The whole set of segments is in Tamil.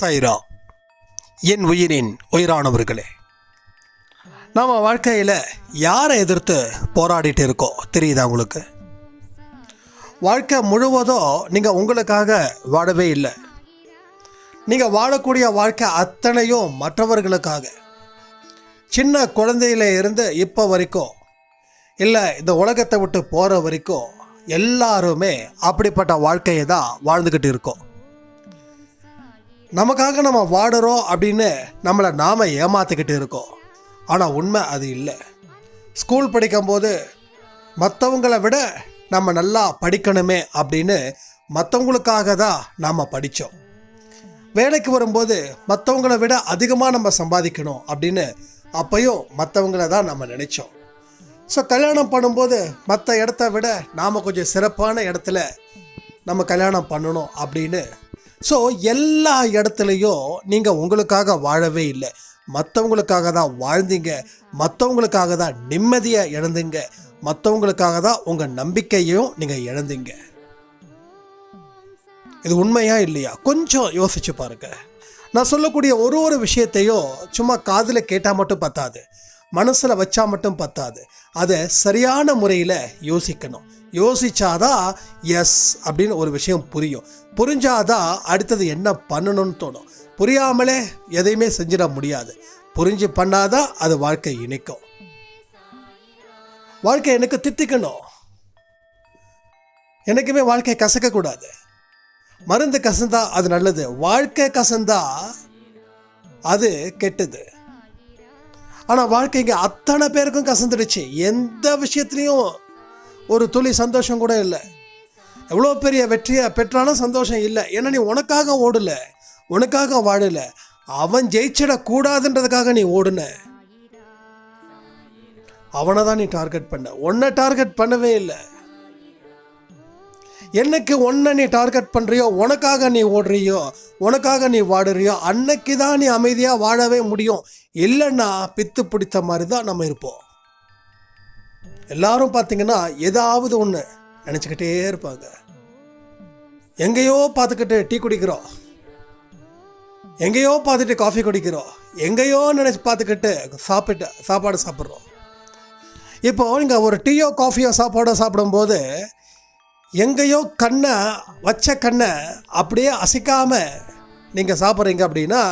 சைரா என் உயிரின் உயிரானவர்களே நம்ம வாழ்க்கையில் யாரை எதிர்த்து போராடிட்டு இருக்கோம்? தெரியுதா உங்களுக்கு? வாழ்க்கை முழுவதும் நீங்கள் உங்களுக்காக வாழவே இல்லை. நீங்கள் வாழக்கூடிய வாழ்க்கை அத்தனையும் மற்றவர்களுக்காக. சின்ன குழந்தையில இருந்து இப்போ வரைக்கும் இல்லை இந்த உலகத்தை விட்டு போகிற வரைக்கும் எல்லாருமே அப்படிப்பட்ட வாழ்க்கையை தான் வாழ்ந்துக்கிட்டு இருக்கோம். நமக்காக நம்ம வாடுறோம் அப்படின்னு நம்மளை நாம் ஏமாத்துக்கிட்டு இருக்கோம். ஆனால் உண்மை அது இல்லை. ஸ்கூல் படிக்கும்போது மற்றவங்களை விட நம்ம நல்லா படிக்கணுமே அப்படின்னு மற்றவங்களுக்காக தான் நாம் படித்தோம் வேலைக்கு வரும்போது மற்றவங்கள விட அதிகமாக நம்ம சம்பாதிக்கணும் அப்படின்னு அப்பையும் மற்றவங்கள தான் நம்ம நினச்சோம். ஸோ கல்யாணம் பண்ணும்போது மற்ற இடத்த விட நாம் கொஞ்சம் சிறப்பான இடத்துல நம்ம கல்யாணம் பண்ணணும் அப்படின்னு ஸோ எல்லா இடத்துலையும் நீங்கள் உங்களுக்காக வாழவே இல்லை. மற்றவங்களுக்காக தான் வாழ்ந்தீங்க. மற்றவங்களுக்காக தான் நிம்மதியாக இழந்தீங்க மற்றவங்களுக்காக தான் உங்கள் நம்பிக்கையையும் நீங்கள் இழந்தீங்க. இது உண்மையா இல்லையா? கொஞ்சம் யோசிச்சு பாருங்க. நான் சொல்லக்கூடிய ஒரு ஒரு விஷயத்தையும் சும்மா காதில் கேட்டால் மட்டும் பத்தாது. மனசில் வச்சா மட்டும் பத்தாது. அதை சரியான முறையில் யோசிக்கணும். யோசிச்சாதான் எஸ் அப்படின்னு ஒரு விஷயம் புரியும். புரிஞ்சாதான் அடுத்தது என்ன பண்ணணும்னு தோணும். புரியாமலே எதையுமே செஞ்சிட முடியாது. புரிஞ்சு பண்ணாதான் அது வாழ்க்கை இணைக்கும். வாழ்க்கை எனக்கு தித்திக்கணும். எனக்குமே வாழ்க்கை கசக்கக்கூடாது. மருந்து கசந்தா அது நல்லது. வாழ்க்கை கசந்தா அது கெட்டது. ஆனால் வாழ்க்கைங்க அத்தனை பேருக்கும் கசந்துடுச்சு. எந்த விஷயத்துலையும் ஒரு துளி சந்தோஷம் கூட இல்லை. எவ்வளோ பெரிய வெற்றியை? பெற்றாலும் சந்தோஷம் இல்லை. ஏன்னா நீ உனக்காக ஓடல. உனக்காக வாழலை. அவன் ஜெயிச்சிடக்கூடாதுன்றதுக்காக நீ ஓடுன. அவனை தான் நீ டார்கெட் பண்ண. உன்னை டார்கெட் பண்ணவே இல்லை. என்னைக்கு ஒன்றை நீ டார்கெட் பண்ணுறியோ உனக்காக நீ ஓடுறியோ உனக்காக நீ வாடுறியோ அன்னைக்கு தான் நீ அமைதியாக வாழவே முடியும். இல்லைன்னா பித்து பிடித்த மாதிரி தான் நம்ம இருப்போம். எல்லாரும் பார்த்தீங்கன்னா ஏதாவது ஒன்று நினச்சிக்கிட்டே இருப்பாங்க. எங்கேயோ பார்த்துக்கிட்டு டீ குடிக்கிறோம். எங்கேயோ பார்த்துட்டு காஃபி குடிக்கிறோம். எங்கேயோ நினச்சி பார்த்துக்கிட்டு சாப்பிட்டு சாப்பாடு சாப்பிட்றோம். இப்போ நீங்கள் ஒரு டீயோ காஃபியோ சாப்பாடோ சாப்பிடும்போது எங்கேயோ கண்ணை வச்ச கண்ணை அப்படியே அசைக்காமல் நீங்கள் சாப்பிட்றீங்க அப்படின்னா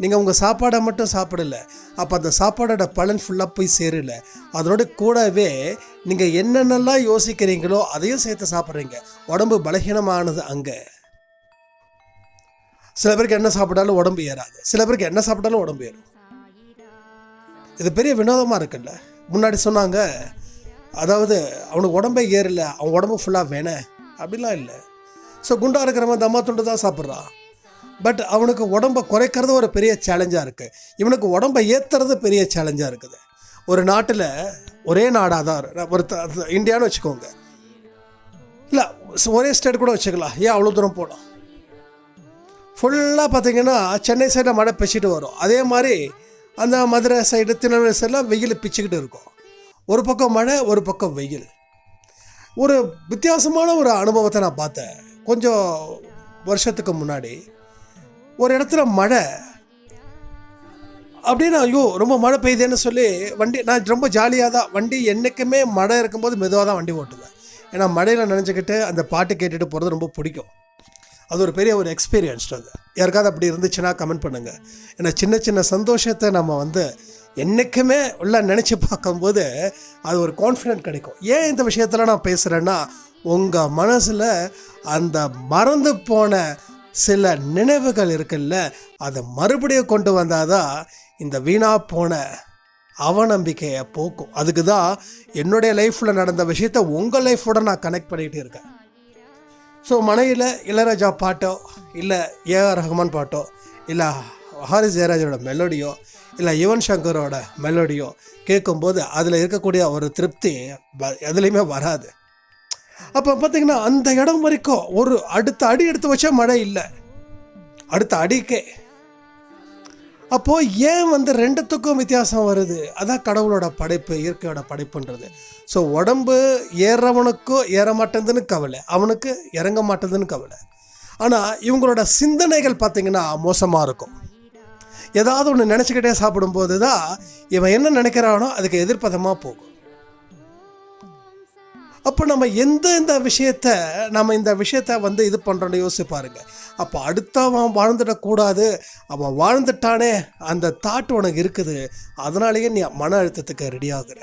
நீங்கள் உங்கள் சாப்பாடை மட்டும் சாப்பிடல. அப்போ அந்த சாப்பாடோட பலன் ஃபுல்லாக போய் சேரல. அதனோட கூடவே நீங்கள் என்னென்னலாம் யோசிக்கிறீங்களோ அதையும் சேர்த்து சாப்பிட்றீங்க. உடம்பு பலகீனமானது அங்கே. சில பேருக்கு என்ன சாப்பிட்டாலும் உடம்பு ஏறாது. சில பேருக்கு என்ன சாப்பிட்டாலும் உடம்பு ஏறும். இது பெரிய வினோதமாக இருக்குல்ல. முன்னாடி சொன்னாங்க அதாவது அவனுக்கு உடம்பே ஏறல அவன் உடம்பு ஃபுல்லாக வேணே. அப்படிலாம் இல்லை. ஸோ குண்டாக இருக்கிறவன் தம்மா துண்டு தான் சாப்பிட்றான். பட் அவனுக்கு உடம்பை குறைக்கிறது ஒரு பெரிய சேலஞ்சாக இருக்குது இவனுக்கு உடம்பை ஏற்றுறது பெரிய சேலஞ்சாக இருக்குது. ஒரு நாட்டில் ஒரே நாடாக தான் ஒரு இந்தியான்னு வச்சுக்கோங்க. இல்லை ஒரே ஸ்டேட் கூட வச்சுக்கலாம். ஏன் அவ்வளோ தூரம் போகணும்? ஃபுல்லாக பார்த்தீங்கன்னா சென்னை சைடில் மழை பிச்சுட்டு வரும். அதே மாதிரி அந்த மதுரை சைடு திருநெல்வேலி சைடெலாம் வெயில் பிச்சுக்கிட்டு இருக்கும். ஒரு பக்கம் மழை ஒரு பக்கம் வெயில். ஒரு வித்தியாசமான ஒரு அனுபவத்தை நான் பார்த்தேன். கொஞ்சம் வருஷத்துக்கு முன்னாடி. ஒரு இடத்துல மழை. அப்படின்னா ஐயோ ரொம்ப மழை பெய்யுதுன்னு சொல்லி வண்டி நான் ரொம்ப ஜாலியாக தான் வண்டி என்றைக்குமே மழை இருக்கும்போது மெதுவாக தான் வண்டி ஓட்டுவேன். ஏன்னா மழையில் நினச்சிக்கிட்டு அந்த பாட்டு கேட்டுட்டு போகிறது ரொம்ப பிடிக்கும். அது ஒரு பெரிய ஒரு எக்ஸ்பீரியன்ஸ் அது. யாருக்காவது அப்படி இருந்துச்சுன்னா கமெண்ட் பண்ணுங்கள் ஏன்னா சின்ன சின்ன சந்தோஷத்தை நம்ம வந்து என்றைக்குமே உள்ள நினச்சி பார்க்கும்போது அது ஒரு கான்ஃபிடென்ட் கிடைக்கும். ஏன் இந்த விஷயத்தில் நான் பேசுகிறேன்னா உங்கள் மனசில் அந்த மறந்து போன சில நினைவுகள் இருக்குல்ல அதை மறுபடியும் கொண்டு வந்தாதான் இந்த வீணா போன அவநம்பிக்கையை போக்கும். அதுக்கு தான் என்னுடைய லைஃப்பில் நடந்த விஷயத்த உங்கள் லைஃபோட நான் கனெக்ட் பண்ணிகிட்டு இருக்கேன். ஸோ மனையில் இளையராஜா பாட்டோ இல்லை ஏஆர் ரஹ்மான் பாட்டோ இல்லை ஹாரிஸ் ஜெயராஜோட மெலோடியோ இல்லை யுவன் சங்கரோட மெலோடியோ கேட்கும்போது அதில் இருக்கக்கூடிய ஒரு திருப்தி எதுலேயுமே வராது. அப்போ பார்த்தீங்கன்னா அந்த இடம் வரைக்கும் ஒரு அடுத்த அடி எடுத்து வச்சா மழை இல்லை. அடுத்த அடிக்கே. அப்போது ஏன் வந்து ரெண்டுத்துக்கும் வித்தியாசம் வருது? அதான் கடவுளோட படைப்பு இயற்கையோட படைப்புன்றது. ஸோ உடம்பு ஏறவனுக்கும் ஏற மாட்டேங்குதுன்னு கவலை. அவனுக்கு இறங்க மாட்டேங்குதுன்னு கவலை. ஆனால் இவங்களோட சிந்தனைகள் பார்த்திங்கன்னா மோசமாக இருக்கும். ஏதாவது ஒன்று நினச்சிக்கிட்டே சாப்பிடும்போது தான் இவன் என்ன நினைக்கிறானோ அதுக்கு எதிர்ப்பதமாக போகும். அப்போ நம்ம எந்த இந்த விஷயத்த நம்ம இந்த விஷயத்த வந்து இது பண்ணுறோன்னு யோசிச்சு பாருங்க. அப்போ அடுத்தவன் வாழ்ந்துடக்கூடாது அவன் வாழ்ந்துட்டானே அந்த தாட் உனக்கு இருக்குது. அதனாலேயே நீ மன அழுத்தத்துக்கு ரெடி ஆகுற.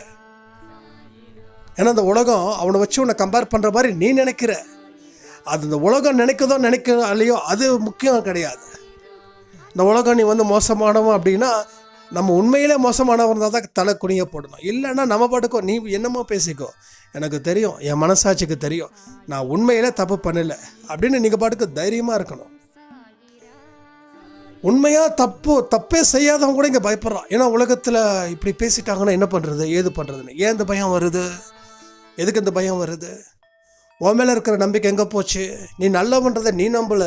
ஏன்னா அந்த உலகம் அவனை வச்சு உன்னை கம்பேர் பண்ணுற மாதிரி நீ நினைக்கிற. அது இந்த உலகம் நினைக்குதோ இல்லையோ அது முக்கியம் கிடையாது. இந்த உலகம் நீ வந்து மோசமானவன் அப்படின்னா நம்ம உண்மையிலே மோசமானவன் இருந்தால் தான் தலை குனிய போடணும் இல்லைன்னா நம்ம பாட்டுக்கோ நீ என்னமோ பேசிக்கோ. எனக்கு தெரியும் என் மனசாட்சிக்கு தெரியும். நான் உண்மையிலே தப்பு பண்ணல. அப்படின்னு நீங்கள் பாட்டுக்கு தைரியமாக இருக்கணும். உண்மையாக தப்பு தப்பே செய்யாதவங்க கூட இங்கே பயப்படுறான். ஏன்னா உலகத்தில் இப்படி பேசிட்டாங்கன்னா என்ன பண்ணுறது ஏது பண்ணுறதுன்னு ஏன் இந்த பயம் வருது? எதுக்கு இந்த பயம் வருது? உன் மேலே இருக்கிற நம்பிக்கை எங்கே போச்சு? நீ நல்லவன்றதை நீ நம்பல.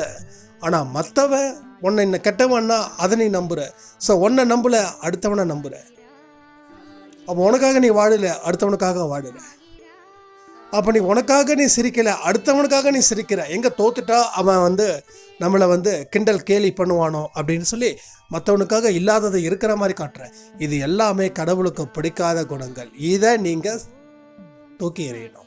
ஆனால் மற்றவன் உன்னை என்ன கெட்டவன்னா அதை நீ நம்புற. ஸோ உன்னை நம்பல அடுத்தவனை நம்புற. அப்போ உனக்காக நீ வாழல அடுத்தவனுக்காக வாழலை. அப்போ நீ உனக்காக நீ சிரிக்கலை அடுத்தவனுக்காக நீ சிரிக்கிற. எங்கே தோத்துட்டா அவன் வந்து நம்மளை வந்து கிண்டல் கேலி பண்ணுவானோ அப்படின்னு சொல்லி மற்றவனுக்காக இல்லாததை இருக்கிற மாதிரி காட்டுறேன் இது எல்லாமே கடவுளுக்கு பிடிக்காத குணங்கள். இதை நீங்கள் தூக்கி எறியணும்.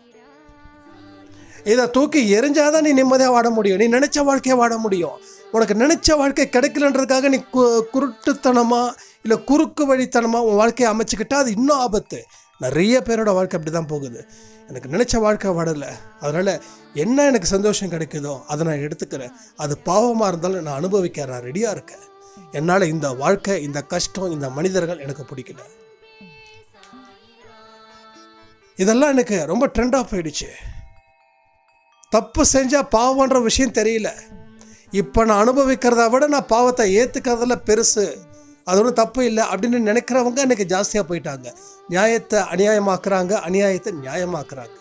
இதை தூக்கி எரிஞ்சாதான் நீ நிம்மதியாக வாட முடியும். நீ நினச்ச வாழ்க்கையை வாட முடியும். உனக்கு நினச்ச வாழ்க்கை கிடைக்கலன்றதுக்காக நீ கு குருட்டுத்தனமாக இல்லை குறுக்கு வழித்தனமாக உன் வாழ்க்கையை அமைச்சுக்கிட்டா அது இன்னும் ஆபத்து. நிறைய பேரோட வாழ்க்கை அப்படி தான் போகுது. எனக்கு நினச்ச வாழ்க்கை வாடலை. அதனால் என்ன எனக்கு சந்தோஷம் கிடைக்குதோ அதை நான் எடுத்துக்கிறேன். அது பாவமாக இருந்தாலும் நான் அனுபவிக்க நான் ரெடியாக இருக்கேன். என்னால் இந்த வாழ்க்கை இந்த கஷ்டம் இந்த மனிதர்கள் எனக்கு பிடிக்கல. இதெல்லாம் எனக்கு ரொம்ப ட்ரெண்ட் ஆஃப் ஆயிடுச்சு. தப்பு செஞ்சால் பாவன்ற விஷயம் தெரியல. இப்போ நான் அனுபவிக்கிறத விட நான் பாவத்தை ஏற்றுக்கிறதுல பெருசு. அது ஒன்றும் தப்பு இல்லை அப்படின்னு நினைக்கிறவங்க இன்றைக்கி ஜாஸ்தியாக போயிட்டாங்க. நியாயத்தை அநியாயமாக்குறாங்க அநியாயத்தை நியாயமாக்குறாங்க.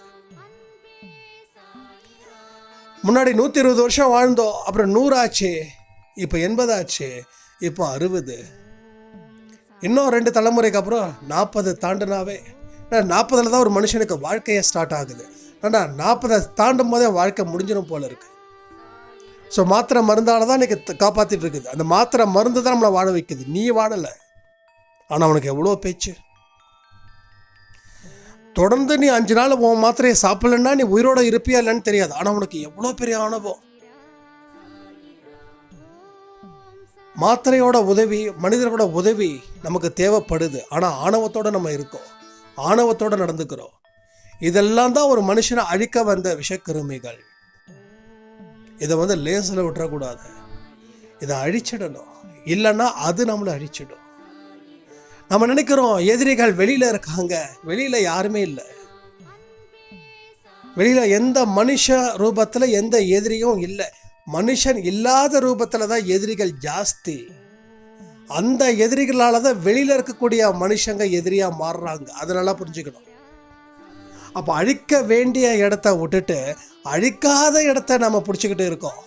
முன்னாடி நூற்றி இருபது வருஷம் வாழ்ந்தோம் அப்புறம் நூறாச்சு இப்போ எண்பதாச்சு இப்போ அறுபது. இன்னும் ரெண்டு தலைமுறைக்கு அப்புறம் நாற்பது தாண்டுனாவே. நாற்பதில் தான் ஒரு மனுஷனுக்கு வாழ்க்கையே ஸ்டார்ட் ஆகுது. ஆனால் நாற்பதை தாண்டும் போதே வாழ்க்கை முடிஞ்சிடும் போல இருக்குது ஸோ மாத்திரை மருந்தால் தான் இன்றைக்கி காப்பாற்றிட்டு இருக்குது அந்த மாத்திரை மருந்து தான் நம்மளை வாழ வைக்குது. நீ வாழலை. ஆனால் அவனுக்கு எவ்வளோ பேச்சு? தொடர்ந்து நீ அஞ்சு நாள் உன் மாத்திரையை சாப்பிடலன்னா நீ உயிரோட இருப்பியா இல்லைன்னு தெரியாது. ஆனால் உனக்கு எவ்வளோ பெரிய அனுபவம்? மாத்திரையோட உதவி மனிதர்களோட உதவி நமக்கு தேவைப்படுது. ஆனால் ஆணவத்தோடு நம்ம இருக்கோம். ஆணவத்தோடு நடந்துக்கிறோம். இதெல்லாம் தான் ஒரு மனுஷனை அழிக்க வந்த விஷக்கிருமிகள் இதை வந்து லேசில் விட்டுறக்கூடாது. இதை அழிச்சிடணும். இல்லைன்னா அது நம்மளை அழிச்சிடும். நம்ம நினைக்கிறோம் எதிரிகள் வெளியில் இருக்காங்க. வெளியில் யாருமே இல்லை. வெளியில் எந்த மனுஷ ரூபத்தில் எந்த எதிரியும் இல்லை. மனுஷன் இல்லாத ரூபத்தில் தான் எதிரிகள் ஜாஸ்தி. அந்த எதிரிகளால் தான் வெளியில் இருக்கக்கூடிய மனுஷங்க எதிரியாக மாறுறாங்க. அதனால புரிஞ்சுக்கணும். அப்போ அழிக்க வேண்டிய இடத்த விட்டுட்டு அழிக்காத இடத்த நம்ம பிடிச்சிக்கிட்டு இருக்கோம்.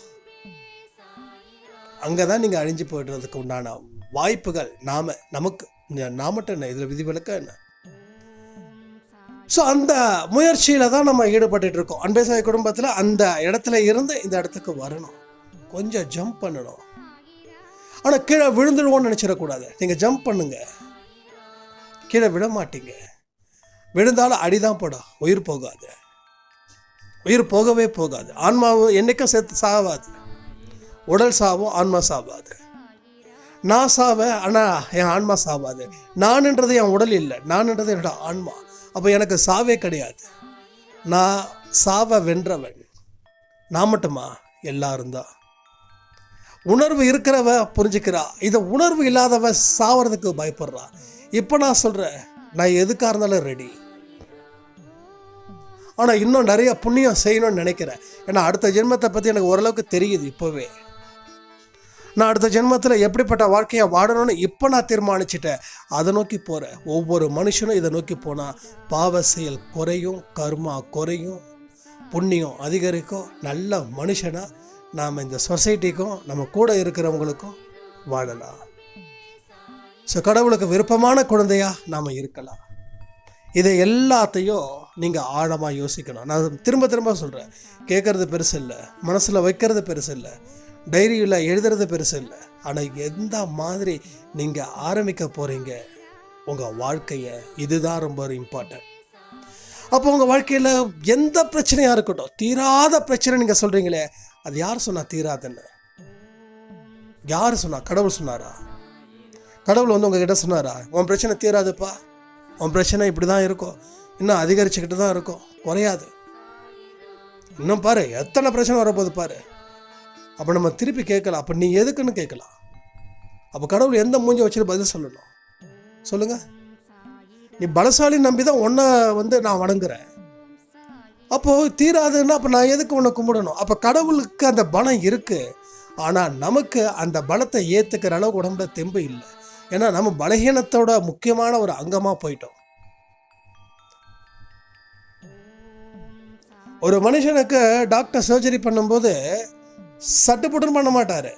அங்கே தான் நீங்கள் அழிஞ்சு போயிடுறதுக்கு உண்டான வாய்ப்புகள் நாம் நமக்கு நாமட்ட என்ன இதில் விதிவிலக்க என்ன? ஸோ அந்த முயற்சியில் தான் நம்ம ஈடுபட்டு இருக்கோம். அன்பேசாய் குடும்பத்தில் அந்த இடத்துல இருந்து இந்த இடத்துக்கு வரணும். கொஞ்சம் ஜம்ப் பண்ணணும். ஆனால் கீழே விழுந்துடுவோம்னு நினச்சிடக்கூடாது. நீங்கள் ஜம்ப் பண்ணுங்க. கீழே விட மாட்டீங்க. விழுந்தாலும் அடிதான் போடும். உயிர் போகாது. உயிர் போகவே போகாது. ஆன்மாவும் என்றைக்கும் சேர்த்து சாவாது. உடல் சாவும் ஆன்மா சாவாது. நான் சாவேன் ஆனால் என் ஆன்மா சாவாது. நான்ன்றது என் உடல் இல்லை. நான்ன்றது என்னோட ஆன்மா. அப்போ எனக்கு சாவே கிடையாது. நான் சாவை வென்றவன். நான் மட்டுமா? எல்லாரும் தான். உணர்வு இருக்கிறவ புரிஞ்சுக்கிறா. இதை உணர்வு இல்லாதவ சாவறதுக்கு பயப்படுறா. இப்போ நான் சொல்கிறேன் நான் எதுக்காக இருந்தாலும் ரெடி ஆனால் இன்னும் நிறைய புண்ணியம் செய்யணும்னு நினைக்கிறேன். ஏன்னா அடுத்த ஜென்மத்தை பற்றி எனக்கு ஓரளவுக்கு தெரியுது இப்போவே. நான் அடுத்த ஜென்மத்தில் எப்படிப்பட்ட வாழ்க்கையை வாடணும்னு இப்போ நான் தீர்மானிச்சிட்டேன். அதை நோக்கி போகிறேன் ஒவ்வொரு மனுஷனும் இதை நோக்கி போனால் பாவ செயல் குறையும் கர்மா குறையும் புண்ணியம் அதிகரிக்கும் நல்ல மனுஷனாக நாம் இந்த சொசைட்டிக்கும் நம்ம கூட இருக்கிறவங்களுக்கும் வாழலாம். ஸோ கடவுளுக்கு விருப்பமான குழந்தையாக நாம் இருக்கலாம். இதை எல்லாத்தையும் நீங்கள் ஆழமாக யோசிக்கணும். நான் திரும்ப திரும்ப சொல்கிறேன் கேட்குறது பெருசு இல்லை. மனசில் வைக்கிறது பெருசு இல்லை. டைரியில் எழுதுறது பெருசு இல்லை. ஆனால் எந்த மாதிரி நீங்கள் ஆரம்பிக்க போகிறீங்க உங்கள் வாழ்க்கையை இதுதான் ரொம்ப இம்பார்ட்டன்ட் அப்போ உங்கள் வாழ்க்கையில் எந்த பிரச்சனையாக இருக்கட்டும் தீராத பிரச்சனை நீங்கள் சொல்கிறீங்களே அது யார் சொன்னால் தீராதுன்னு? யார் சொன்னா? கடவுள் சொன்னாரா? கடவுள் வந்து உங்ககிட்ட சொன்னாரா? உன் பிரச்சனை தீராதுப்பா. உன் பிரச்சனை இப்படி தான் இருக்கும். இன்னும் அதிகரிச்சுக்கிட்டு தான் இருக்கும். குறையாது. இன்னும் பாரு எத்தனை பிரச்சனை வரப்போகுது பாரு. அப்போ நம்ம திருப்பி கேட்கலாம். அப்போ நீ எதுக்குன்னு கேட்கலாம். அப்போ கடவுள் எந்த மூஞ்சி வச்சுட்டு பதில் சொல்லணும்? சொல்லுங்கள் நீ பலசாலி நம்பி தான் உன்னை வந்து நான் வணங்குறேன். அப்போது தீராதுன்னா அப்போ நான் எதுக்கு உன்னை கும்பிடணும்? அப்போ கடவுளுக்கு அந்த பலம் இருக்குது ஆனால் நமக்கு அந்த பலத்தை ஏற்றுக்கிற அளவுக்கு உடம்புல தெம்பு இல்லை. ஏன்னா நம்ம பலகீனத்தோட முக்கியமான ஒரு அங்கமாக போயிட்டோம். ஒரு மனுஷனுக்கு டாக்டர் சர்ஜரி பண்ணும்போது சட்டுப்புட்டுன்னு பண்ண மாட்டார்.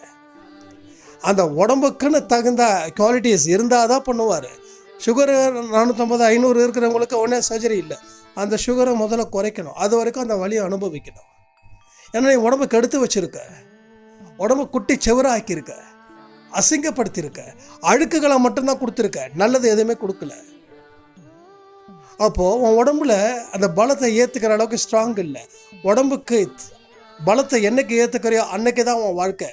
அந்த உடம்புக்குன்னு தகுந்த குவாலிட்டிஸ் இருந்தால் தான் பண்ணுவார். சுகரு நானூற்றம்பது ஐநூறு இருக்கிறவங்களுக்கு உடனே சர்ஜரி இல்லை. அந்த சுகரை முதல்ல குறைக்கணும். அது வரைக்கும் அந்த வலியை அனுபவிக்கணும். ஏன்னா நீ உடம்பு கெடுத்து வச்சுருக்க. உடம்பு குட்டி செவராக்கியிருக்க. அசிங்கப்படுத்தியிருக்க. அழுக்குகளை மட்டும்தான் கொடுத்துருக்க. நல்லது எதுவுமே கொடுக்கல. அப்போது உன் உடம்புல அந்த பலத்தை ஏற்றுக்கிற அளவுக்கு ஸ்ட்ராங் இல்லை. உடம்புக்கு பலத்தை என்னைக்கு ஏற்றுக்கிறியோ அன்னைக்கு தான் உன் வாழ்க்கை.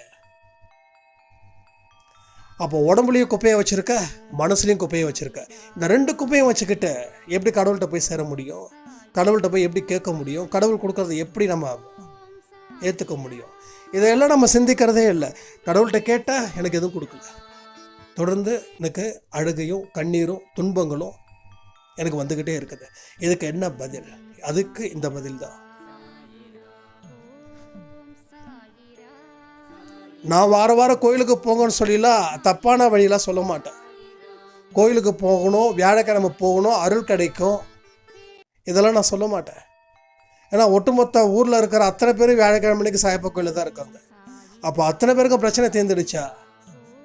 அப்போ உடம்புலையும் குப்பையை வச்சுருக்க மனசுலையும் குப்பையை வச்சுருக்க. இந்த ரெண்டு குப்பையும் வச்சுக்கிட்டு எப்படி கடவுள்கிட்ட போய் சேர முடியும்? கடவுள்கிட்ட போய் எப்படி கேட்க முடியும்? கடவுள் கொடுக்கறத எப்படி நம்ம ஏற்றுக்க முடியும்? இதையெல்லாம் நம்ம சிந்திக்கிறதே இல்லை. கடவுள்கிட்ட கேட்டால் எனக்கு எதுவும் கொடுக்கல. தொடர்ந்து எனக்கு அழுகையும் கண்ணீரும் துன்பங்களும் எனக்கு வந்துக்கிட்டே இருக்குது. இதுக்கு என்ன பதில்? அதுக்கு இந்த பதில் தான் நான் வார வாரம் கோயிலுக்கு போங்கன்னு சொல்லிலாம் தப்பான வழியெலாம் சொல்ல மாட்டேன். கோயிலுக்கு போகணும் வியாழக்கிழமை போகணும் அருள் கிடைக்கும். இதெல்லாம் நான் சொல்ல மாட்டேன். ஏன்னா ஒட்டுமொத்த ஊரில் இருக்கிற அத்தனை பேரும் வியாழக்கிழமைக்கு சாயப்பா கோயிலில் தான் இருக்காங்க. அப்போ அத்தனை பேருக்கும் பிரச்சனை தீர்ந்துடுச்சா?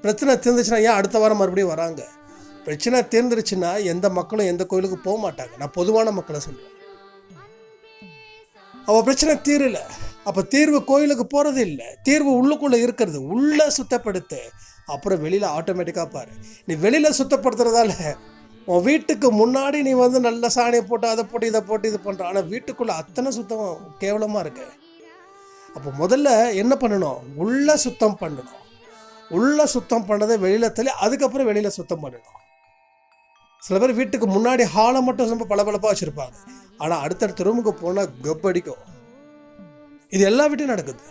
பிரச்சனை தீர்ந்துச்சுன்னா ஏன் அடுத்த வாரம் மறுபடியும் வராங்க? பிரச்சனை தீர்ந்துருச்சுன்னா எந்த மக்களும் எந்த கோயிலுக்கு போக மாட்டாங்க. நான் பொதுவான மக்களை சொல்கிறேன் அவள் பிரச்சனை தீரல. அப்போ தீர்வு கோயிலுக்கு போகிறது இல்லை. தீர்வு உள்ளுக்குள்ளே இருக்கிறது. உள்ளே சுத்தப்படுத்து. அப்புறம் வெளியில் ஆட்டோமேட்டிக்காக பாரு. நீ வெளியில் சுத்தப்படுத்துறதால உன் வீட்டுக்கு முன்னாடி நீ வந்து நல்ல சாணியை போட்டு அதை போட்டு இதை போட்டு இது பண்ணுற ஆனால் வீட்டுக்குள்ளே அத்தனை சுத்தம் கேவலமாக இருக்கு. அப்போ முதல்ல என்ன பண்ணணும்? உள்ளே சுத்தம் பண்ணணும். உள்ளே சுத்தம் பண்ணதை வெளியில் தள்ளி அதுக்கப்புறம் வெளியில் சுத்தம் பண்ணணும். சில பேர் வீட்டுக்கு முன்னாடி ஹாலை மட்டும் ரொம்ப பளபளப்பாக வச்சுருப்பாங்க. ஆனால் அடுத்தடுத்த ரூமுக்கு போனால் கப்படிக்கும் இது எல்லா வீட்டையும் நடக்குது.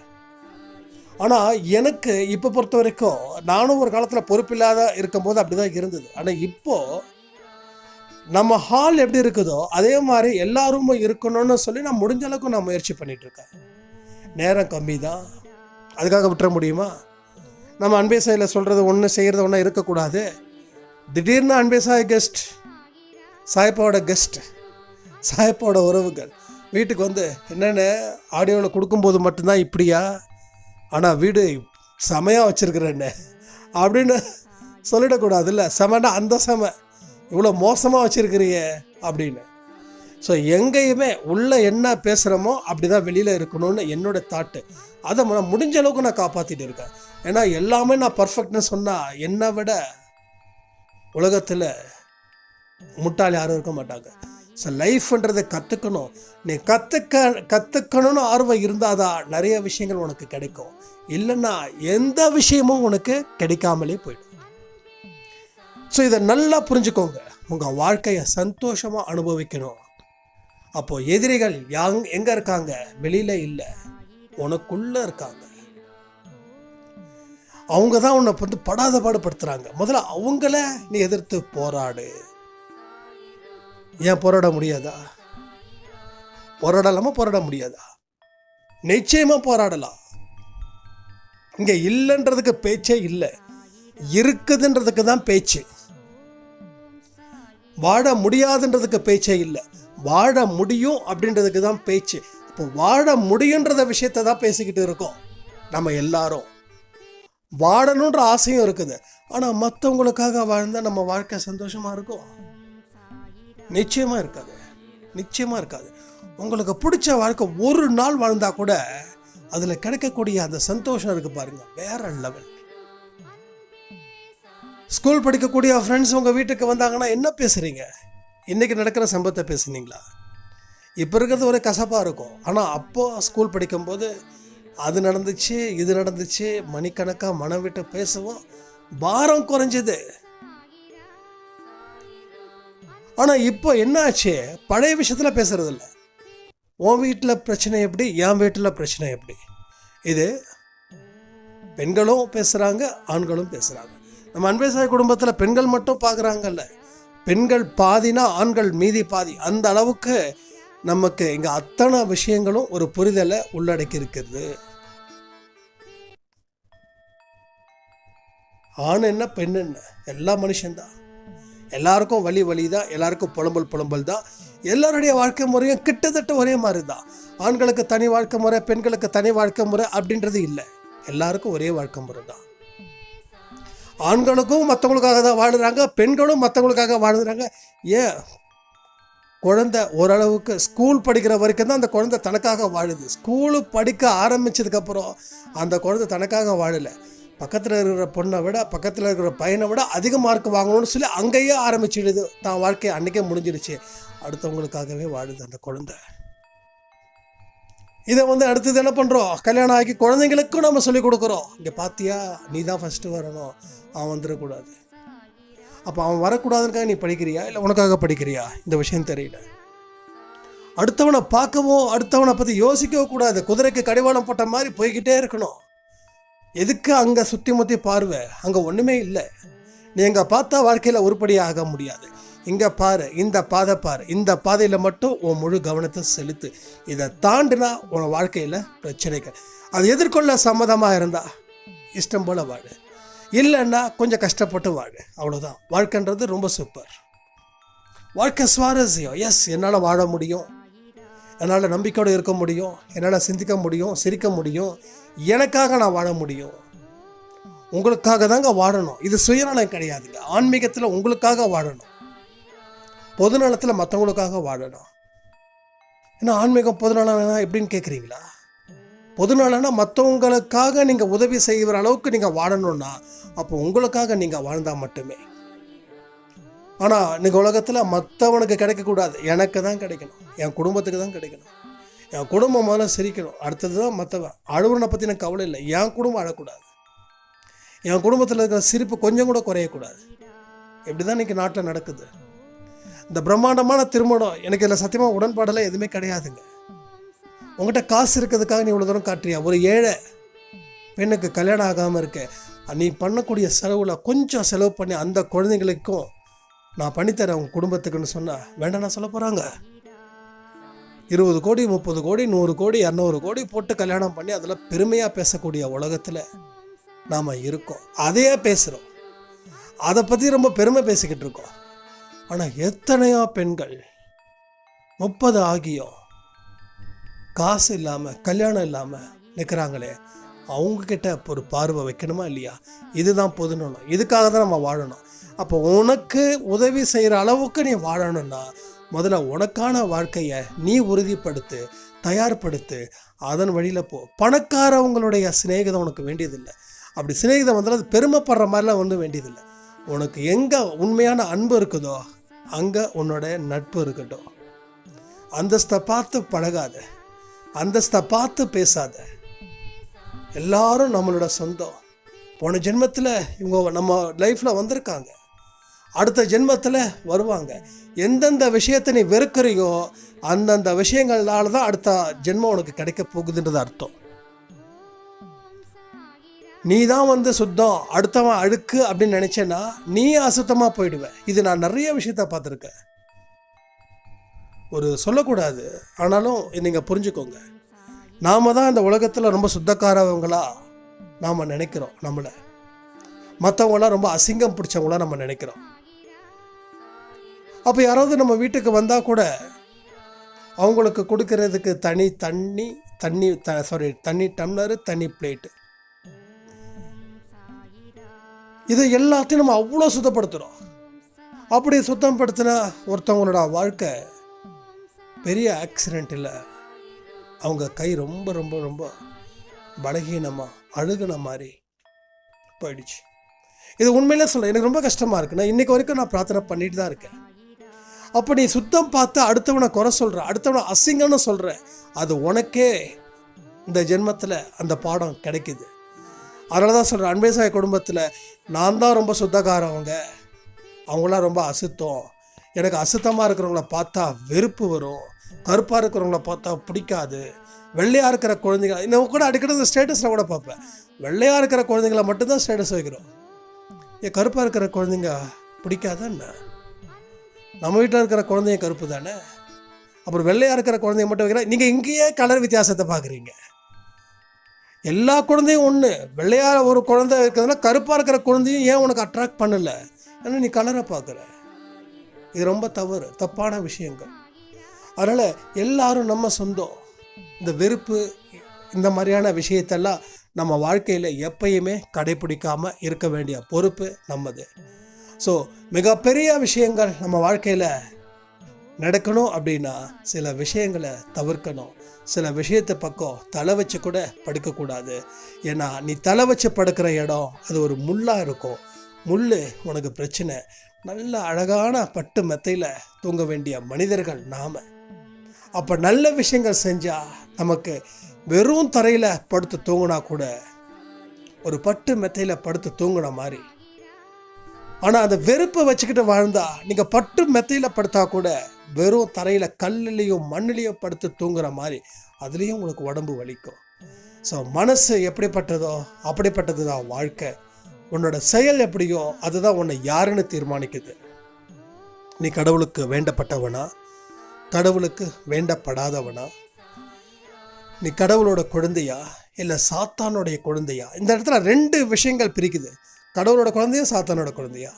ஆனால் எனக்கு இப்போ பொறுத்த வரைக்கும் நானும் ஒரு காலத்தில் பொறுப்பில்லாத இருக்கும்போது அப்படி தான் இருந்தது. ஆனால் இப்போது நம்ம ஹால் எப்படி இருக்குதோ அதே மாதிரி எல்லா ரூமும் இருக்கணும்னு சொல்லி நான் முடிஞ்ச அளவுக்கு நான் முயற்சி பண்ணிட்டு இருக்கேன். நேரம் கம்மி தான் அதுக்காக விட்டுற முடியுமா? நம்ம அன்பே சாயில் சொல்கிறது ஒன்று செய்கிறது ஒன்றா இருக்கக்கூடாது. திடீர்னு அன்பே சாய் கெஸ்ட் சாய்ப்பாவோட கெஸ்ட் சாய்ப்பாவோட உறவுகள். வீட்டுக்கு வந்து என்னென்ன ஆடியோவில் கொடுக்கும்போது மட்டும்தான் இப்படியா? ஆனால் வீடு செமையாக வச்சுருக்குறேன்னு அப்படின்னு சொல்லிடக்கூடாதுல்ல? செமன்னா அந்த செம. இவ்வளோ மோசமாக வச்சுருக்கிறிய அப்படின்னு. ஸோ எங்கேயுமே உள்ளே என்ன பேசுகிறோமோ அப்படி தான் வெளியில் இருக்கணும்னு என்னோட தாட்டு அதை நான் முடிஞ்ச அளவுக்கு நான் காப்பாற்றிட்டு இருக்கேன். ஏன்னா எல்லாமே நான் பர்ஃபெக்ட்னு சொன்னால் என்னை விட உலகத்தில் முட்டாள் யாரும் இருக்க மாட்டாங்க. ஸோ லைஃப்ன்றதை கற்றுக்கணும் நீ கற்றுக்க கற்றுக்கணும்னு ஆர்வம் இருந்தால் தான் நிறைய விஷயங்கள் உனக்கு கிடைக்கும். இல்லைன்னா எந்த விஷயமும் உனக்கு கிடைக்காமலே போயிடும். ஸோ இதை நல்லா புரிஞ்சுக்கோங்க. உங்கள் வாழ்க்கையை சந்தோஷமாக அனுபவிக்கணும். அப்போது எதிரிகள் யாங் எங்கே இருக்காங்க? வெளியில் இல்லை. உனக்குள்ளே இருக்காங்க. அவங்க தான் உன்னை வந்து படாத பாடுபடுத்துகிறாங்க முதல்ல அவங்கள நீ எதிர்த்து போராடு. ஏன் போராட முடியாதா? போராடலாமா போராட முடியாதா? நிச்சயமாக போராடலாம். இங்கே இல்லைன்றதுக்கு பேச்சே இல்லை. இருக்குதுன்றதுக்கு தான் பேச்சு. வாழ முடியாதுன்றதுக்கு பேச்சே இல்லை. வாழ முடியும் அப்படின்றதுக்கு தான் பேச்சு. இப்போ வாழ முடியுன்றத விஷயத்தை தான் பேசிக்கிட்டு இருக்கோம். நம்ம எல்லாரும். வாழணுன்ற ஆசையும் இருக்குது. ஆனால் மற்றவங்களுக்காக வாழ்ந்தால் நம்ம வாழ்க்கை சந்தோஷமாக இருக்கும்? நிச்சயமாக இருக்காது. நிச்சயமாக இருக்காது. உங்களுக்கு பிடிச்ச வாழ்க்கை ஒரு நாள் வாழ்ந்தால் கூட அதில் கிடைக்கக்கூடிய அந்த சந்தோஷம் இருக்கு பாருங்க. வேற லெவல் ஸ்கூல் படிக்கக்கூடிய ஃப்ரெண்ட்ஸ் உங்கள் வீட்டுக்கு வந்தாங்கன்னா என்ன பேசுகிறீங்க இன்றைக்கி நடக்கிற சம்பவத்தை பேசுனீங்களா? இப்போ இருக்கிறது ஒரே கசப்பாக இருக்கும். ஆனால் அப்போது ஸ்கூல் படிக்கும்போது அது நடந்துச்சு இது நடந்துச்சு மணிக்கணக்காக மனம் விட்டு பேசுவோம் பாரம் குறைஞ்சது. ஆனால் இப்போ என்ன ஆச்சு? பழைய விஷயத்தில் பேசுகிறதில்ல உன் வீட்டில் பிரச்சனை எப்படி? என் வீட்டில் பிரச்சனை எப்படி? இது பெண்களும் பேசுகிறாங்க ஆண்களும் பேசுகிறாங்க நம்ம அன்பேசாய் குடும்பத்தில் பெண்கள் மட்டும் பார்க்குறாங்கல்ல பெண்கள் பாதினா ஆண்கள் மீதி பாதி. அந்த அளவுக்கு நமக்கு இங்கே அத்தனை விஷயங்களும் ஒரு புரிதலை உள்ளடக்கி இருக்கிறது ஆண் என்ன பெண் என்ன? எல்லா மனுஷன்தான் எல்லாருக்கும் வலி வலி தான் எல்லாருக்கும் புலம்பல் புலம்பல் தான். எல்லாருடைய வாழ்க்கை முறையும் கிட்டத்தட்ட ஒரே மாதிரி தான். ஆண்களுக்கு தனி வாழ்க்கை முறை பெண்களுக்கு தனி வாழ்க்கை முறை அப்படின்றது இல்லை. எல்லாருக்கும் ஒரே வாழ்க்கை முறை தான். ஆண்களுக்கும் மற்றவங்களுக்காக தான் வாழுறாங்க பெண்களும் மற்றவங்களுக்காக வாழுறாங்க. ஏன்? குழந்தை ஓரளவுக்கு ஸ்கூல் படிக்கிற வரைக்கும் தான் அந்த குழந்தை தனக்காக வாழுது. ஸ்கூலு படிக்க ஆரம்பிச்சதுக்கப்புறம் அந்த குழந்தை தனக்காக வாழலை. பக்கத்தில் இருக்கிற பொண்ணை விட பக்கத்தில் இருக்கிற பையனை விட அதிக மார்க் வாங்கணும்னு சொல்லி அங்கேயே ஆரம்பிச்சிடுது. தான் வாழ்க்கை அன்றைக்கே முடிஞ்சிடுச்சு. அடுத்தவங்களுக்காகவே வாழுது அந்த குழந்தை. இதை வந்து அடுத்தது என்ன பண்ணுறோம் கல்யாணம் ஆகி குழந்தைங்களுக்கும் நம்ம சொல்லிக் கொடுக்குறோம். இங்கே பார்த்தியா நீ தான் ஃபஸ்ட்டு வரணும். அவன் வந்துடக்கூடாது. அப்போ அவன் வரக்கூடாதுக்காக நீ படிக்கிறியா? இல்லை உனக்காக படிக்கிறியா? இந்த விஷயம் தெரியல. அடுத்தவனை பார்க்கவோ அடுத்தவனை பற்றி யோசிக்கவோ கூடாது. குதிரைக்கு கடிவாளம் போட்ட மாதிரி போய்கிட்டே இருக்கணும். எதுக்கு அங்கே சுற்றி முற்றி பார்வை? அங்கே ஒன்றுமே இல்லை. நீ அங்கே பார்த்தா வாழ்க்கையில் உருப்படியாக முடியாது. இங்கே பாரு இந்த பாதை பாரு. இந்த பாதையில் மட்டும் உன் முழு கவனத்தை செலுத்து. இதை தாண்டினா உன் வாழ்க்கையில் பிரச்சனைகள். அது எதிர்கொள்ள சம்மதமாக இருந்தா இஷ்டம் போல் வாழு. இல்லைன்னா கொஞ்சம் கஷ்டப்பட்டு வாழு. அவ்வளோதான் வாழ்க்கைன்றது ரொம்ப சூப்பர் வாழ்க்கை சுவாரஸ்யம். எஸ் என்னால் வாழ முடியும். என்னால் நம்பிக்கையோடு இருக்க முடியும். என்னால் சிந்திக்க முடியும் சிரிக்க முடியும். எனக்காக நான் வாழ முடியும். உங்களுக்காக தாங்க வாழணும். இது சுயநலம் கிடையாதுங்க. ஆன்மீகத்தில் உங்களுக்காக வாழணும். பொதுநலத்தில் மற்றவங்களுக்காக வாழணும். ஏன்னா ஆன்மீகம் பொதுநலம் எப்படின்னு கேட்குறீங்களா பொதுநலனா மற்றவங்களுக்காக நீங்கள் உதவி செய்கிற அளவுக்கு நீங்கள் வாழணும்னா அப்போ உங்களுக்காக நீங்கள் வாழ்ந்தால் மட்டுமே. ஆனால் இன்றைக்கி உலகத்தில் மற்றவனுக்கு கிடைக்கக்கூடாது. எனக்கு தான் கிடைக்கணும். என் குடும்பத்துக்கு தான் கிடைக்கணும். என் குடும்பம் முதல்ல சிரிக்கணும். அடுத்தது தான் மற்றவன் அழுவுறனை பற்றி எனக்கு கவலை இல்லை. என் குடும்பம் அழக்கூடாது என் குடும்பத்தில் இருக்கிற சிரிப்பு கொஞ்சம் கூட குறையக்கூடாது. இப்படி தான் இன்றைக்கி நாட்டில் நடக்குது. இந்த பிரம்மாண்டமான திருமணம் எனக்கு இதில் சத்தியமாக உடன்பாடெல்லாம் எதுவுமே கிடையாதுங்க. உங்கள்கிட்ட காசு இருக்கிறதுக்காக நீ இவ்வளோ தூரம் காட்டுறியா? ஒரு ஏழை பெண்ணுக்கு கல்யாணம் ஆகாமல் இருக்க. நீ பண்ணக்கூடிய செலவில் கொஞ்சம் செலவு பண்ணி அந்த குழந்தைங்களுக்கும் நான் பண்ணித்தரேன் உங்கள் குடும்பத்துக்குன்னு சொன்னால் வேண்டாம் நான் சொல்ல போகிறாங்க இருபது கோடி முப்பது கோடி நூறு கோடி இரநூறு கோடி போட்டு கல்யாணம் பண்ணி அதில் பெருமையாக பேசக்கூடிய உலகத்தில் நாம் இருக்கோம். அதையே பேசுகிறோம் அதை பற்றி ரொம்ப பெருமை பேசிக்கிட்டு இருக்கோம். ஆனால் எத்தனையோ பெண்கள்? முப்பது ஆகியும் காசு இல்லாமல் கல்யாணம் இல்லாமல் நிற்கிறாங்களே அவங்கக்கிட்ட ஒரு பார்வை வைக்கணுமா இல்லையா? இதுதான் பொதுநலம். இதுக்காக தான் நம்ம வாழணும். அப்போ உனக்கு உதவி செய்கிற அளவுக்கு நீ வாழணும்னா முதல்ல உனக்கான வாழ்க்கையை நீ உறுதிப்படுத்து தயார்படுத்து அதன் வழியில் போ. பணக்காரவங்களுடைய சிநேகிதம் உனக்கு வேண்டியதில்லை. அப்படி சிநேகிதம் வந்தாலும் அது பெருமைப்படுற மாதிரிலாம் ஒன்றும் வேண்டியதில்லை. உனக்கு எங்கே உண்மையான அன்பு இருக்குதோ அங்கே உன்னோட நட்பு இருக்கட்டும். அந்தஸ்தை பார்த்து பழகாத அந்தஸ்தை பார்த்து பேசாத. எல்லாரும் நம்மளோட சொந்தம். போன ஜென்மத்தில் இவங்க நம்ம லைஃப்பில் வந்திருக்காங்க. அடுத்த ஜென்மத்தில் வருவாங்க. எந்தெந்த விஷயத்தை நீ வெறுக்கிறியோ அந்தந்த விஷயங்கள்னால தான் அடுத்த ஜென்மம் உனக்கு கிடைக்க போகுதுன்றது அர்த்தம். நீ தான் வந்து சுத்தம் அடுத்தவன் அழுக்கு அப்படின்னு நினச்சேன்னா நீ அசுத்தமாக போயிடுவேன் இது நான் நிறைய விஷயத்த பார்த்துருக்கேன். ஒரு சொல்லக்கூடாது ஆனாலும் நீங்கள் புரிஞ்சுக்கோங்க. நாம் தான் இந்த உலகத்தில் ரொம்ப சுத்தக்காரவங்களா நாம் நினைக்கிறோம் நம்மளை. மற்றவங்களாம் ரொம்ப அசிங்கம் பிடிச்சவங்களாம் நம்ம நினைக்கிறோம். அப்போ யாராவது நம்ம வீட்டுக்கு வந்தால் கூட அவங்களுக்கு கொடுக்கறதுக்கு தனி தண்ணி தண்ணி த சாரி தண்ணி டம்ளரு தண்ணி பிளேட்டு இதை எல்லாத்தையும் நம்ம அவ்வளோ சுத்தப்படுத்துகிறோம் அப்படி சுத்தப்படுத்தின ஒருத்தவங்களோட வாழ்க்கை பெரிய ஆக்சிடெண்ட் இல்லை. அவங்க கை ரொம்ப ரொம்ப ரொம்ப பலகீனமாக அழுகுன மாதிரி போயிடுச்சு. இது உண்மையிலே சொல்ல எனக்கு ரொம்ப கஷ்டமாக இருக்குது நான் இன்னைக்கு வரைக்கும் நான் பிரார்த்தனை பண்ணிட்டு தான் இருக்கேன். அப்போ நீ சுத்தம் பார்த்து அடுத்தவனை குறை சொல்கிற அடுத்தவனை அசிங்கம்னு சொல்கிற அது உனக்கே இந்த ஜென்மத்தில் அந்த பாடம் கிடைக்குது. அதனால தான் சொல்கிறேன் அன்பேசாய குடும்பத்தில் நான் தான் ரொம்ப சுத்தக்காரவங்க அவங்களாம் ரொம்ப அசுத்தம். எனக்கு அசுத்தமாக இருக்கிறவங்கள பார்த்தா வெறுப்பு வரும். கருப்பாக இருக்கிறவங்கள பார்த்தா பிடிக்காது. வெள்ளையாக இருக்கிற குழந்தைங்க இன்னும் கூட அடிக்கடி இந்த ஸ்டேட்டஸில் கூட பார்ப்பேன். வெள்ளையாக இருக்கிற குழந்தைங்கள மட்டும்தான் ஸ்டேட்டஸ் வைக்கிறோம். ஏன் கருப்பாக இருக்கிற குழந்தைங்க பிடிக்காதா என்ன? நம்ம வீட்டில் இருக்கிற குழந்தைங்க கருப்பு தானே? அப்புறம் வெள்ளையாக இருக்கிற குழந்தைங்க மட்டும் வைக்கிறா நீங்கள் இங்கேயே கலர் வித்தியாசத்தை பார்க்குறீங்க. எல்லா குழந்தையும் ஒன்று வெள்ளையாக ஒரு குழந்தை இருக்கிறதுனா கருப்பாக இருக்கிற குழந்தையும் ஏன் உனக்கு அட்ராக்ட் பண்ணல? ஏன்னா நீ கலரை பார்க்குற. இது ரொம்ப தவறு தப்பான விஷயங்கள். அதனால் எல்லாரும் நம்ம சொந்தம். இந்த வெறுப்பு இந்த மாதிரியான விஷயத்தெல்லாம் நம்ம வாழ்க்கையில் எப்பயுமே கடைப்பிடிக்காமல் இருக்க வேண்டிய பொறுப்பு நம்மது. ஸோ மிகப்பெரிய விஷயங்கள் நம்ம வாழ்க்கையில் நடக்கணும் அப்படின்னா சில விஷயங்களை தவிர்க்கணும். சில விஷயத்தை பக்கம் தலை வச்சு கூட படுக்கக்கூடாது. ஏன்னா நீ தலை வச்சு படுக்கிற இடம் அது ஒரு முள்ளாக இருக்கும். முள் உனக்கு பிரச்சனை. நல்ல அழகான பட்டு மெத்தையில் தூங்க வேண்டிய மனிதர்கள் நாம். அப்போ நல்ல விஷயங்கள் செஞ்சால் நமக்கு வெறும் தரையில் படுத்து தூங்கினா கூட ஒரு பட்டு மெத்தையில் படுத்து தூங்குன மாதிரி. ஆனால் அந்த வெறுப்பை வச்சுக்கிட்டு வாழ்ந்தால் நீங்கள் பட்டு மெத்தையில் படுத்தா கூட வெறும் தரையில் கல்லுலேயும் மண்ணுலேயும் படுத்து தூங்குற மாதிரி அதுலேயும் உங்களுக்கு உடம்பு வலிக்கும். ஸோ மனசு எப்படிப்பட்டதோ அப்படிப்பட்டது தான் வாழ்க்கை. உன்னோட செயல் எப்படியோ அதுதான் உன்னை யாருன்னு தீர்மானிக்குது. நீ கடவுளுக்கு வேண்டப்பட்டவனா? கடவுளுக்கு வேண்டப்படாதவனா? நீ கடவுளோட குழந்தையா? இல்லை சாத்தானுடைய குழந்தையா? இந்த இடத்துல ரெண்டு விஷயங்கள் பிரிக்குது. கடவுளோட குழந்தையா சாத்தானோட குழந்தையா?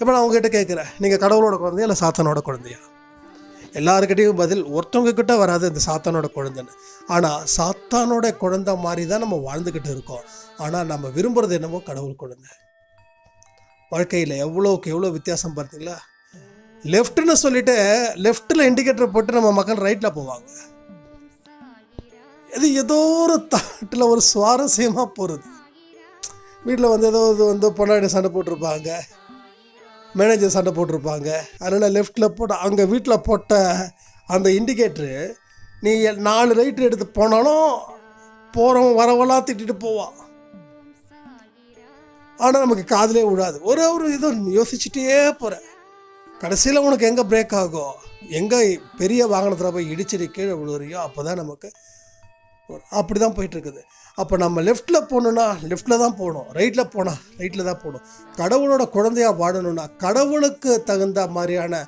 இப்போ நான் உங்ககிட்ட கேட்குறேன் நீங்கள் கடவுளோட குழந்தையா இல்லை சாத்தானோட குழந்தையா? எல்லாருக்கிட்டையும் பதில் ஒருத்தவங்க கிட்ட வராது இந்த சாத்தானோட குழந்தைன்னு. ஆனால் சாத்தானோட குழந்தை மாதிரி தான் நம்ம வாழ்ந்துக்கிட்டு இருக்கோம். ஆனால் நம்ம விரும்புகிறது என்னவோ கடவுள் குழந்தை. வாழ்க்கையில் எவ்வளோக்கு எவ்வளோ வித்தியாசம் பார்த்தீங்களா லெஃப்ட்னு சொல்லிட்டு லெஃப்ட்டில் இண்டிகேட்டர் போட்டு நம்ம மக்கள் ரைட்டில் போவாங்க. இது ஏதோ ஒரு தாட்டில் ஒரு சுவாரஸ்யமாக போகிறது வீட்டில் வந்து ஏதோ இது வந்து பொன்னாடி சண்டை போட்டிருப்பாங்க. மேனேஜர் சண்டை போட்டிருப்பாங்க. அதனால் லெஃப்ட்டில் போட்ட அங்கே வீட்டில் போட்ட அந்த இண்டிகேட்ரு நீ நாலு ரைட்டு எடுத்து போனாலும் போகிறவன் வரவெல்லாம் திட்டிட்டு போவான் ஆனால் நமக்கு காதலே விடாது ஒரு ஒரு இது யோசிச்சுட்டே போகிறேன் கடைசியில் உனக்கு எங்கே பிரேக் ஆகும்? எங்கே பெரிய வாகனத்தில் போய் இடிச்சிட்டு கீழே விழுறியோ அப்போ தான் நமக்கு அப்படி தான் போயிட்டுருக்குது. அப்போ நம்ம லெஃப்ட்டில் போகணுன்னா லெஃப்ட்டில் தான் போகணும். ரைட்டில் போனால் ரைட்டில் தான் போகணும். கடவுளோட குழந்தையாக வாழணுன்னா கடவுளுக்கு தகுந்த மாதிரியான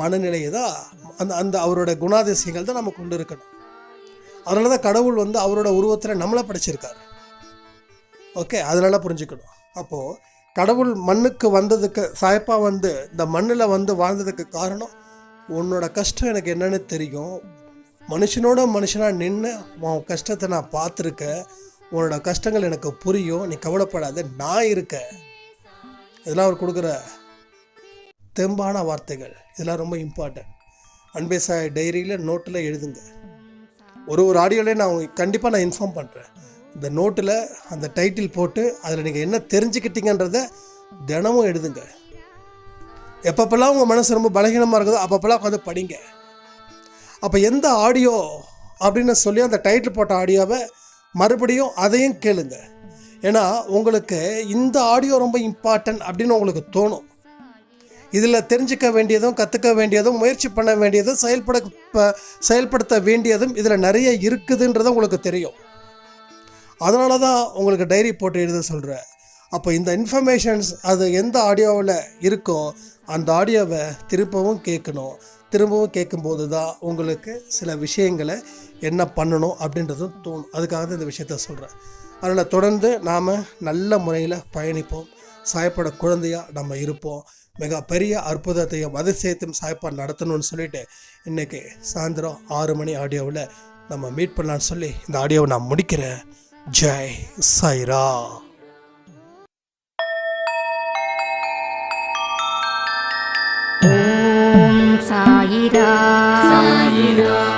மனநிலையை தான் அந்த அந்த அவரோட குணாதிசயங்கள் தான் நம்ம கொண்டு இருக்கணும். அதனால தான் கடவுள் வந்து அவரோட உருவத்தில் நம்மளை படைச்சிருக்காரு. ஓகே அதனால புரிஞ்சுக்கணும். அப்போது கடவுள் மண்ணுக்கு வந்ததுக்கு சாய்ப்பாக வந்து இந்த மண்ணில் வந்து வாழ்ந்ததுக்கு காரணம் உன்னோட கஷ்டம் எனக்கு என்னன்னு தெரியும். மனுஷனோட மனுஷனாக நின்று உன் கஷ்டத்தை நான் பார்த்துருக்கேன் உன்னோட கஷ்டங்கள் எனக்கு புரியும். நீ கவலைப்படாத. நான் இருக்கேன். இதெல்லாம் அவர் கொடுக்குற தெம்பான வார்த்தைகள். இதெல்லாம் ரொம்ப இம்பார்ட்டன்ட் அன்பேசாய் டைரியில் நோட்டில் எழுதுங்க. ஒரு ஒரு ஆடியோலேயே நான் கண்டிப்பாக நான் இன்ஃபார்ம் பண்ணுறேன் இந்த நோட்டில் அந்த டைட்டில் போட்டு அதில் நீங்கள் என்ன தெரிஞ்சுக்கிட்டீங்கன்றத தினமும் எழுதுங்க. எப்பப்பெல்லாம் உங்கள் மனசு ரொம்ப பலகீனமாக இருக்குதோ அப்பப்பெல்லாம் உட்காந்து படிங்க. அப்போ எந்த ஆடியோ அப்படின்னு சொல்லி அந்த டைட்டில் போட்ட ஆடியோவை மறுபடியும் அதையும் கேளுங்க. ஏன்னா உங்களுக்கு இந்த ஆடியோ ரொம்ப இம்பார்ட்டன்ட் அப்படின்னு உங்களுக்கு தோணும். இதில் தெரிஞ்சுக்க வேண்டியதும் கற்றுக்க வேண்டியதும் முயற்சி பண்ண வேண்டியதும் செயல்பட செயல்படுத்த வேண்டியதும் இதில் நிறைய இருக்குதுன்றது உங்களுக்கு தெரியும். அதனால தான் உங்களுக்கு டைரி போட்டு எழுத சொல்கிறேன் அப்போ இந்த இன்ஃபர்மேஷன்ஸ் அது எந்த ஆடியோவில் இருக்கோ அந்த ஆடியோவை திருப்பவும் கேட்கணும். திரும்பவும் கேட்கும்போது தான் உங்களுக்கு சில விஷயங்களை என்ன பண்ணணும் அப்படின்றதும் தோணும். அதுக்காக தான் இந்த விஷயத்த சொல்கிறேன் அதனால் தொடர்ந்து நாம் நல்ல முறையில் பயணிப்போம். சாயப்பட குழந்தையாக நம்ம இருப்போம். மிக பெரிய அற்புதத்தையும் அதிசயத்தையும் சாய்ப்பாடு நடத்தணும்னு சொல்லிட்டு இன்றைக்கி சாயந்தரம் ஆறு மணி ஆடியோவில் நம்ம மீட் பண்ணலான்னு சொல்லி இந்த ஆடியோவை நான் முடிக்கிறேன். ஜெய் சாய்ரா. いだ」「さいー」